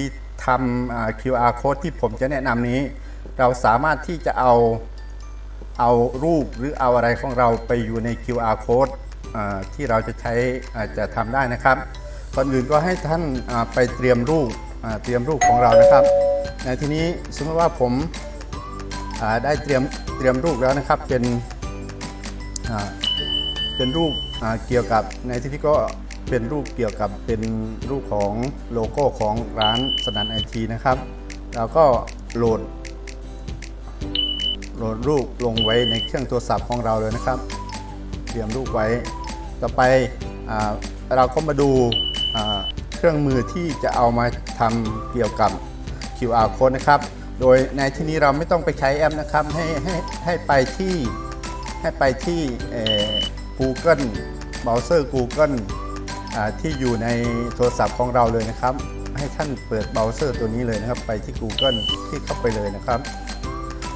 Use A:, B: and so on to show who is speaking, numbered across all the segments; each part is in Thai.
A: ที่ทำ QR code ที่ผมจะแนะนำนี้ เราสามารถที่จะเอาเอารูปหรือเอาอะไรของเราไปอยู่ใน QR code ที่เราจะใช้อาจจะทำได้นะครับก่อนอื่นก็ให้ท่านไปเตรียมรูปเตรียมรูปของเรานะครับในที่นี้สมมติว่าผมาได้เตรียมเตรียมรูปแล้วนะครับเป็นเป็นรูปเกี่ยวกับในที่นี้ก็ เป็นรูปเกี่ยวกับเป็นรูปของโลโก้ของร้านสนันไอทีนะครับเราก็โหลด โหลดรูปลงไว้ในเครื่องโทรศัพท์ของเราเลยนะครับ เตรียมรูปไว้ ต่อไปเราก็มาดูเครื่องมือที่จะเอามาทำเกี่ยวกับ QR code นะครับ โดยในที่นี้เราไม่ต้องไปใช้แอปนะครับ ให้ให้ให้ไปที่ให้ไปที่ Google เบราว์เซอร์ Google ที่อยู่ในโทรศัพท์ของเราเลยนะครับ ให้ท่านเปิดเบราว์เซอร์ตัวนี้เลยนะครับ ไปที่ Google คลิกเข้าไปเลยนะครับ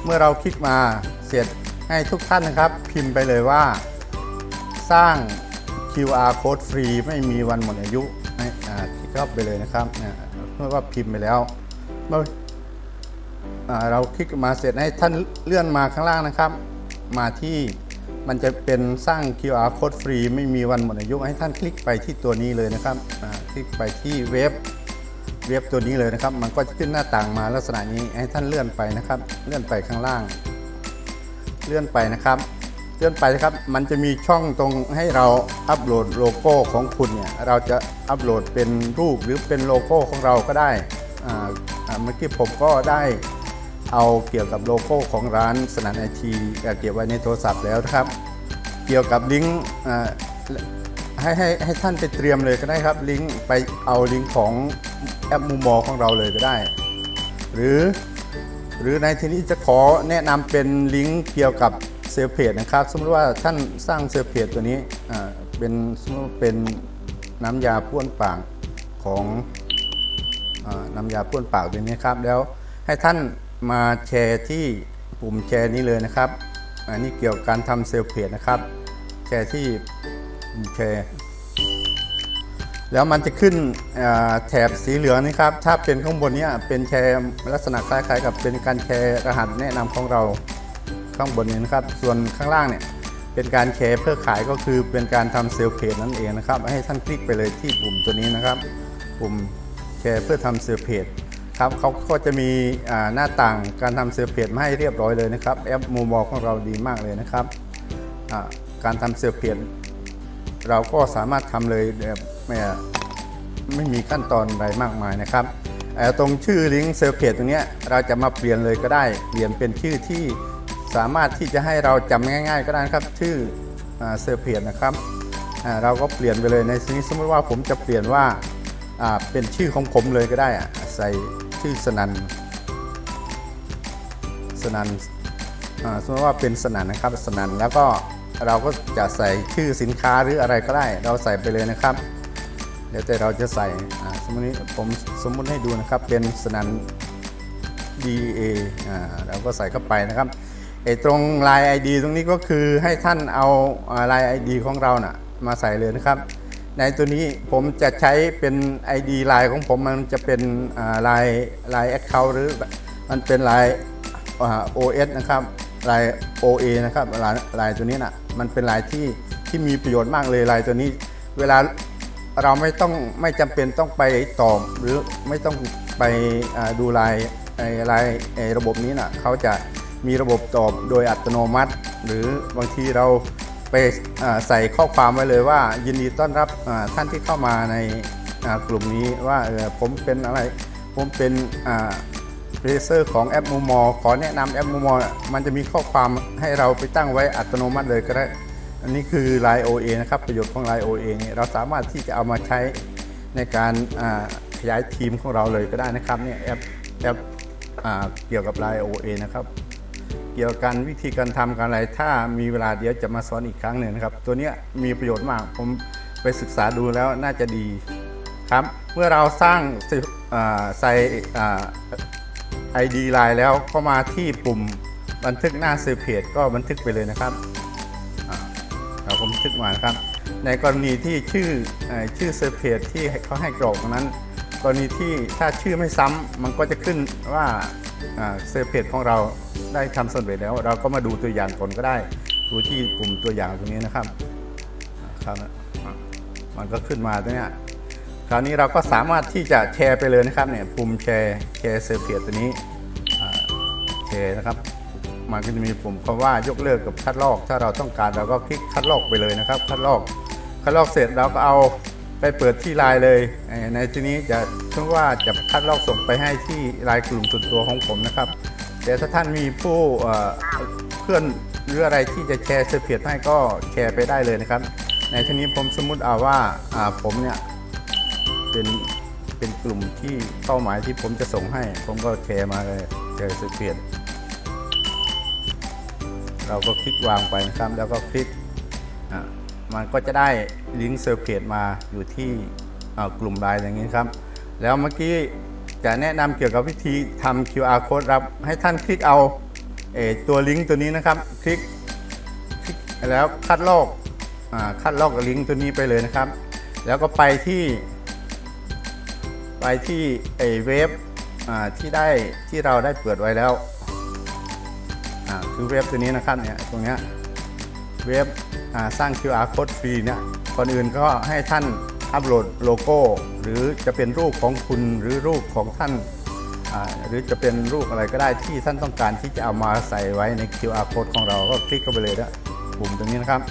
A: เมื่อเราคลิกมาเสร็จให้ทุกท่านนะครับ พิมพ์ไปเลยว่า สร้าง QR code ฟรีไม่มีวันหมดอายุให้อ่าคลิกเข้าไปเลยนะครับเนี่ยเมื่อว่าพิมพ์ไปแล้วเมื่อเราคลิกมาเสร็จให้ท่านเลื่อนมาข้างล่างนะครับ มาที่ มันจะเป็นสร้าง QR code ฟรีไม่มีวันหมดอายุให้ท่านคลิกไปที่ตัวนี้เลยนะครับคลิกไปที่เว็บเว็บตัวนี้เลยนะครับ มันก็จะขึ้นหน้าต่างมาลักษณะนี้ให้ท่านเลื่อนไปนะครับ เลื่อนไปข้างล่าง เลื่อนไปนะครับ เลื่อนไปนะครับ มันจะมีช่องตรงให้เราอัปโหลดโลโก้ของคุณเนี่ย เราจะอัปโหลดเป็นรูปหรือเป็นโลโก้ของเราก็ได้เมื่อกี้ผมก็ได้ เอาเกี่ยวกับโลโก้ของร้านสนันไอทีเก็บไว้ในโทรศัพท์แล้วนะครับ เกี่ยวกับลิงก์ให้ให้ให้ท่านไปเตรียมเลยก็ได้ครับ ลิงก์ไปเอาลิงก์ของแอปมูมอของเราเลยก็ได้ หรือหรือในที่นี้จะขอแนะนำเป็นลิงก์เกี่ยวกับเซลเพจนะครับ สมมติว่าท่านสร้างเซลเพจตัวนี้เป็นสมมติเป็นน้ำยาพ่วนปากของอน้ำยาพ่วนปากตัวนี้ครับ แล้วให้ท่าน มาแชร์ที่ปุ่มแชร์นี้เลยนะครับ อันนี้เกี่ยวกับการทำเซลล์เพจนะครับ แชร์ที่ปุ่มแชร์ แล้วมันจะขึ้นแถบสีเหลืองนี่ครับ ถ้าเป็นข้างบนนี้เป็นแชร์ลักษณะคล้ายๆ กับเป็นการแชร์รหัสแนะนำของเราข้างบนนี้นะครับ ส่วนข้างล่างเนี่ยเป็นการแชร์เพื่อขายก็คือเป็นการทำเซลล์เพจนั่นเองนะครับ ให้ท่านคลิกไปเลยที่ปุ่มตัวนี้นะครับ ปุ่มแชร์เพื่อทำเซลล์เพจ ครับเขาก็จะมีหน้าต่างการทำเซลล์เพจมาให้เรียบร้อยเลยนะครับแอปมูมอของเราดีมากเลยนะครับการทำเซลล์เพจเราก็สามารถทำเลยแบบไม่ไม่มีขั้นตอนอะไรมากมายนะครับตรงชื่อลิงก์เซลล์เพจตรงนี้เราจะมาเปลี่ยนเลยก็ได้ เปลี่ยนเป็นชื่อที่สามารถที่จะให้เราจำง่าย ๆ ก็ได้นะครับชื่อเซลล์เพจนะครับเราก็เปลี่ยนไปเลยในที่นี้สมมติว่าผมจะเปลี่ยนว่าเป็นชื่อของผมเลยก็ได้อะใส่ ชื่อสนันสนันสมมติว่าเป็นสนันนะครับสนันแล้วก็เราก็จะใส่ชื่อสินค้าหรืออะไรก็ได้ เราใส่ไปเลยนะครับเดี๋ยวแต่เราจะใส่สมมติผมสมมุติให้ดูนะครับเป็นสนัน DA อ่าเราก็ใส่เข้าไปนะครับไอ้ตรงลาย ID ตรงนี้ก็คือให้ท่านเอาลาย ID ของเรานะ่ะมาใส่เลยนะครับ ในตัวนี้ผมจะใช้เป็น ID ลายของผมมันจะเป็นลายลาย Account หรือมันเป็นลายอ่า OS นะครับลาย OA นะครับลายลายตัวนี้นะมันเป็นลายที่ที่มีประโยชน์มากเลยลายตัวนี้ เวลาเราไม่ต้องไม่จำเป็นต้องไปตอบหรือไม่ต้องไปดูลายไอ้ลายไอ้ระบบนี้น่ะเขาจะมีระบบตอบโดยอัตโนมัติ หรือบางทีเรา ไปใส่ข้อความไว้เลยว่า ยินดีต้อนรับท่านที่เข้ามาในกลุ่มนี้ว่าผมเป็นอะไรผมเป็นเรเซอร์ของแอปมูมอขอแนะนำแอปมูมอมันจะมีข้อความให้เราไปตั้งไว้อัตโนมัติเลยก็ได้ อันนี้คือ Line OA นะครับประโยชน์ของ Line OA เนี่ยเราสามารถที่จะเอามาใช้ในการขยายทีมของเราเลยก็ได้นะครับเนี่ยแอปแอปอเกี่ยวกับ Line OA นะครับ กี่ยวกับการวิธีการทำการอะไร ถ้ามีเวลาเดี๋ยวจะมาสอนอีกครั้งหนึ่งนะครับ ตัวนี้มีประโยชน์มากผมไปศึกษาดูแล้วน่าจะดีครับ เมื่อเราสร้างใส่อ่า ID ไลน์แล้วก็มาที่ปุ่มบันทึกหน้าเซอร์เพจก็บันทึกไปเลยนะครับเราผมบันทึกมานะครับ ในกรณีที่ชื่ออชื่อเซอร์เพจที่เขาให้กรอกนั้น กรณีที่ถ้าชื่อไม่ซ้ำมันก็จะขึ้นว่าเซฟเพจของเรา ได้ทำสำเร็จแล้ว เราก็มาดูตัวอย่างก่อนก็ได้ ดูที่ปุ่มตัวอย่างตรงนี้นะครับครับมันก็ขึ้นมาตรงนี้คราวนี้เราก็สามารถที่จะแชร์ไปเลยนะครับเนี่ยปุ่มแชร์แชร์เซฟเพจตัวนี้แชร์นะครับ มันก็จะมีปุ่มคำว่ายกเลิกกับคัดลอก ถ้าเราต้องการเราก็คลิกคัดลอกไปเลยนะครับ คัดลอกคัดลอกเสร็จเราก็เอาไปเปิดที่ไลน์เลยเอ่อในที่นี้จะชื่อว่าจะคัดลอกส่งไปให้ที่ไลน์กลุ่มส่วนตัวของผมนะครับ แต่ถ้าท่านมีผู้เพื่อนหรืออะไรที่จะแชร์เสพียดให้ก็แชร์ไปได้เลยนะครับ ในที่นี้ผมสมมุติเอาว่าผมเนี่ยเป็นเป็นกลุ่มที่เป้าหมายที่ผมจะส่งให้ ผมก็แชร์มาเลยแชร์เสพียดเราก็คลิกวางไปนะครับแล้วก็คลิกอะมันก็จะได้ลิงก์เซอร์เพจมาอยู่ที่กลุ่มไลน์อย่างนี้ครับ แล้วเมื่อกี้ จะแนะนำเกี่ยวกับวิธีทำ QR code รับ ให้ท่านคลิกเอาเอตัวลิงก์ตัวนี้นะครับ คลิกคลิกแล้วคัดลอกอคัดลอกลิงก์ตัวนี้ไปเลยนะครับ แล้วก็ไปที่ ไปที่ไอเว็บที่ได้ที่เราได้เปิดไว้แล้วคือเว็บตัวนี้นะครับเนี่ยตรงเนี้ยเว็บสร้าง QR code ฟรีเนี่ยก่อนอื่นก็ให้ท่าน อัปโหลดโลโก้ หรือจะเป็นรูปของคุณหรือรูปของท่าน หรือจะเป็นรูปอะไรก็ได้ที่ท่านต้องการที่จะเอามาใส่ไว้ใน QR code ของเราก็คลิกเข้าไปเลยนะปุ่มตรงนี้นะครับ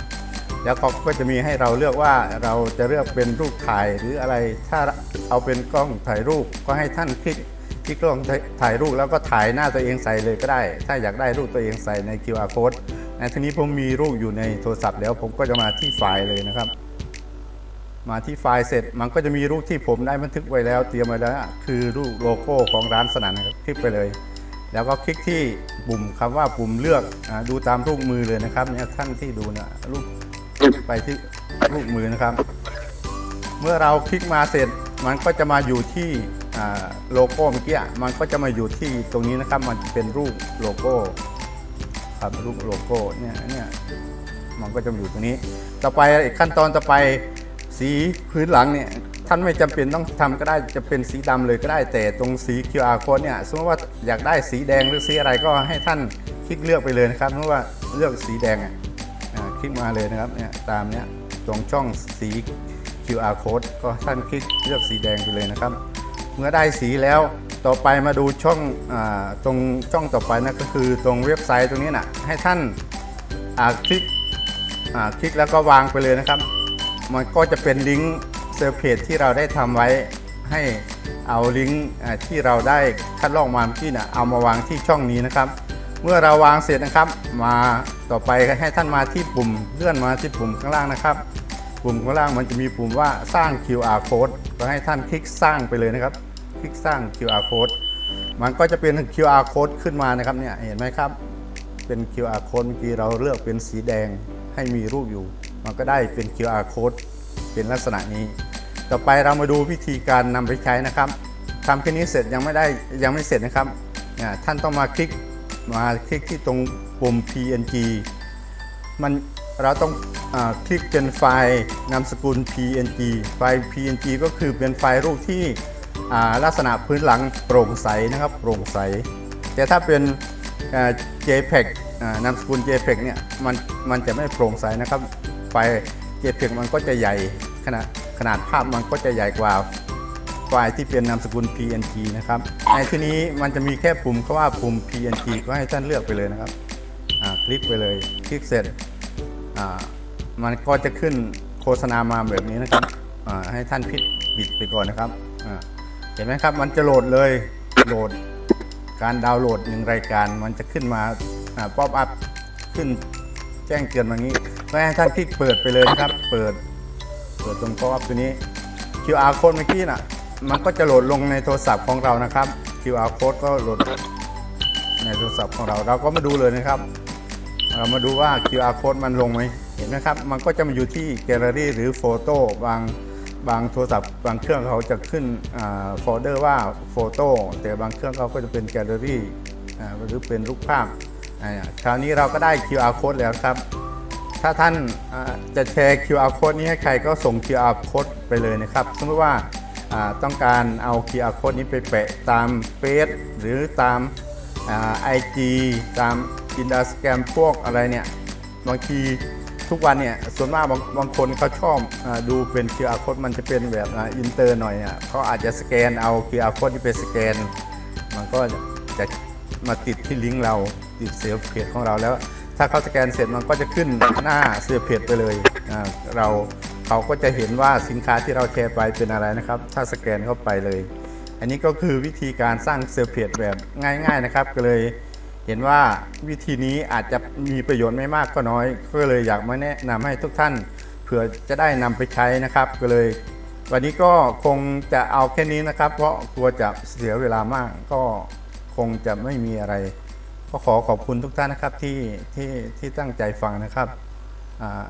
A: แล้วเขาก็จะมีให้เราเลือกว่าเราจะเลือกเป็นรูปถ่ายหรืออะไรถ้าเอาเป็นกล้องถ่ายรูปก็ให้ท่านคลิกที่กล้องถ่ายรูปแล้วก็ถ่ายหน้าตัวเองใส่เลยก็ได้ ถ้าอยากได้รูปตัวเองใส่ใน QR code ในทีนี้ผมมีรูปอยู่ในโทรศัพท์แล้วผมก็จะมาที่ไฟล์เลยนะครับ มาที่ไฟล์เสร็จมันก็จะมีรูปที่ผมได้บันทึกไว้แล้ว เตรียมไว้แล้ว คือรูปโลโก้ของร้านสนั่นนะครับคลิกไปเลย แล้วก็คลิกที่ปุ่มคำว่าปุ่มเลือกอาดูตามรูปมือเลยนะครับเนี่ยท่านที่ดูนะรูปไปที่รูปมือนะครับ เมื่อเราคลิกมาเสร็จมันก็จะมาอยู่ที่อ่าโลโก้เมื่อกี้มันก็จะมาอยู่ที่ตรงนี้นะครับ มันเป็นรูปโลโก้ครับรูปโลโก้เนี่ยเนี่ยมันก็จะอยู่ตรงนี้ ต่อไปอีกขั้นตอนต่อไป สีพื้นหลังเนี่ยท่านไม่จำเป็นต้องทำก็ได้จะเป็นสีดำเลยก็ได้แต่ตรงสี QR code เนี่ยสมมติว่าอยากได้สีแดงหรือสีอะไรก็ให้ท่านคลิกเลือกไปเลยนะครับเพราะว่าเลือกสีแดงอะคลิกมาเลยนะครับเนี่ยตามเนี้ยตรงช่องสี QR code ก็ท่านคลิกเลือกสีแดงไปเลยนะครับ เมื่อได้สีแล้วต่อไปมาดูช่องอตรงช่องต่อไปนะก็คือตรงเว็บไซต์ตรงนี้นะให้ท่านอ่าคลิกอ่าคลิกแล้วก็วางไปเลยนะครับ มันก็จะเป็นลิงก์เซอร์เพจที่เราได้ทำไว้ให้เอาลิงก์ที่เราได้คัดลอกมาเมื่อกี้นะเอามาวางที่ช่องนี้นะครับ เมื่อเราวางเสร็จนะครับ มาต่อไปให้ท่านมาที่ปุ่มเลื่อนมาที่ปุ่มข้างล่างนะครับ ปุ่มข้างล่างมันจะมีปุ่มว่าสร้าง QR code ก็ให้ท่านคลิกสร้างไปเลยนะครับ คลิกสร้าง QR code มันก็จะเป็น QR code ขึ้นมานะครับเนี่ยเห็นไหมครับ เป็น QR code เมื่อกี้เราเลือกเป็นสีแดงให้มีรูปอยู่ มันก็ได้เป็น QR code เป็นลักษณะนี้ ต่อไปเรามาดูวิธีการนำไปใช้นะครับทำแค่นี้เสร็จยังไม่ได้ยังไม่เสร็จนะครับท่านต้องมาคลิกมาคลิกที่ตรงปุ่ม PNG มันเราต้องอคลิกเป็นไฟล์นามสกุล PNG ไฟล์ PNG ก็คือเป็นไฟล์รูปที่ลักษณะพื้นหลังโปร่งใสนะครับโปร่งใส แต่ถ้าเป็น JPEG นามสกุล JPEG เนี่ยมันมันจะไม่โปร่งใสนะครับ ไฟล์ JPEG มันก็จะใหญ่ขนาดขนาดภาพมันก็จะใหญ่กว่าไฟล์ที่เป็นนามสกุล PNG นะครับในที่นี้มันจะมีแค่ปุ่มคำว่าปุ่ม PNG ก็ให้ท่านเลือกไปเลยนะครับคลิกไปเลยคลิกเสร็จมันก็จะขึ้นโฆษณามาแบบนี้นะครับให้ท่านพิดปิดไปก่อนนะครับเห็นไหมครับมันจะโหลดเลยโหลดการดาวน์โหลดหนึ่งรายการ มันจะขึ้นมาป๊อปอัพขึ้น แจ้งเตือนมางี้ก็ให้ท่านคลิกเปิดไปเลยนะครับ เปิด เปิดตรงป๊อปอัพตัวนี้ QR code เมื่อกี้น่ะ มันก็จะโหลดลงในโทรศัพท์ของเรานะครับ QR code ก็โหลดในโทรศัพท์ของเรา เราก็มาดูเลยนะครับเรามาดูว่า QR code มันลงไหมเห็นไหมครับ มันก็จะมาอยู่ที่แกลเลอรี่หรือโฟโต้บางบางโทรศัพท์บางเครื่องเขาจะขึ้นโฟลเดอร์ว่าโฟโต้แต่บางเครื่องเขาก็จะเป็นแกลเลอรี่หรือเป็นรูปภาพ คราวนี้เราก็ได้ QR code แล้วครับ ถ้าท่านจะแชร์ QR code นี้ให้ใครก็ส่ง QR code ไปเลยนะครับ สมมติว่าต้องการเอา QR code นี้ไปแปะตามเฟซหรือตามไอจีตามอินดาสแกรมพวกอะไรเนี่ย บางทีทุกวันเนี่ยส่วนมากบางบางคนเขาชอบอดูเป็น QR code มันจะเป็นแบบอินเตอร์หน่อยอะเขาอาจจะสแกนเอา QR code ที่เป็นสแกน มันก็จะมาติดที่ลิงก์เรา ติดเซลล์เพจของเราแล้ว ถ้าเขาสแกนเสร็จมันก็จะขึ้นหน้าเซลล์เพจไปเลยเราเขาก็จะเห็นว่าสินค้าที่เราแชร์ไปเป็นอะไรนะครับ ถ้าสแกนเข้าไปเลย อันนี้ก็คือวิธีการสร้างเซลล์เพจแบบง่าย ๆนะครับ ก็เลยเห็นว่าวิธีนี้อาจจะมีประโยชน์ไม่มากก็น้อย ก็เลยอยากมาแนะนำให้ทุกท่านเผื่อจะได้นำไปใช้นะครับ ก็เลย วันนี้ก็คงจะเอาแค่นี้นะครับ เพราะกลัวจะเสียเวลามากก็คงจะไม่มีอะไร ก็ขอขอบคุณทุกท่านนะครับที่ที่ที่ตั้งใจฟังนะครับอ่า